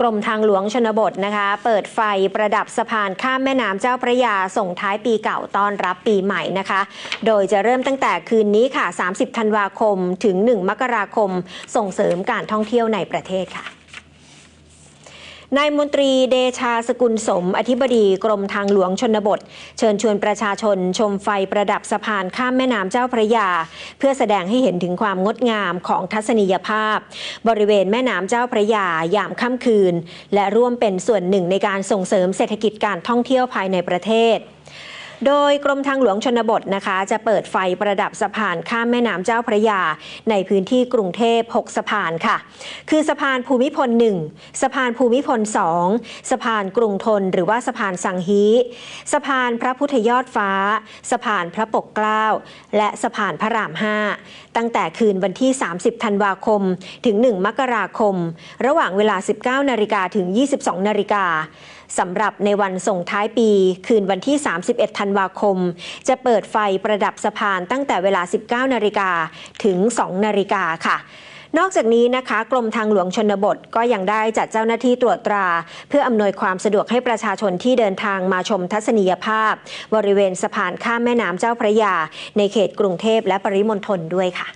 กรมทางหลวงชนบทนะคะ เปิดไฟประดับสะพานข้ามแม่น้ำเจ้าพระยา ส่งท้ายปีเก่าต้อนรับปีใหม่นะคะ โดยจะเริ่มตั้งแต่คืนนี้ค่ะ 30 ธันวาคมถึง 1 มกราคม ส่งเสริมการท่องเที่ยวในประเทศค่ะ นายมนตรีเดชาสกุลสม อธิบดีกรมทางหลวงชนบท เชิญชวนประชาชนชมไฟประดับสะพานข้ามแม่น้ำเจ้าพระยา เพื่อแสดงให้เห็นถึงความงดงามของทัศนียภาพ บริเวณแม่น้ำเจ้าพระยายามค่ำคืน และร่วมเป็นส่วนหนึ่งในการส่งเสริมเศรษฐกิจการท่องเที่ยวภายในประเทศ โดยกรมทางหลวงชนบทนะคะ จะเปิดไฟประดับสะพานข้ามแม่น้ำเจ้าพระยา ในพื้นที่กรุงเทพ 6 สะพานค่ะ คือสะพานภูมิพล 1 สะพานภูมิพล 2 สะพานกรุงทนหรือว่าสะพานสังฮีสะพานพระพุทธยอดฟ้า สะพานพระปกเกล้า และสะพานพระราม 5 ตั้งแต่คืนวันที่ 30 ธันวาคม ถึง 1 มกราคม ระหว่างเวลา 19 นาฬิกาถึง 22 นาฬิกาสำหรับในวันส่งท้ายปี คืนวันที่ 31 ธันวาคม จะเปิดไฟประดับสะพานตั้งแต่เวลา 19 นาฬิกาถึง 2 นาฬิกาค่ะนอกจากนี้นะคะ กรมทางหลวงชนบทก็ยังได้จัดเจ้าหน้าที่ตรวจตรา เพื่ออำนวยความสะดวกให้ประชาชนที่เดินทางมาชมทัศนียภาพ บริเวณสะพานข้ามแม่น้ำเจ้าพระยา ในเขตกรุงเทพและปริมณฑลด้วยค่ะ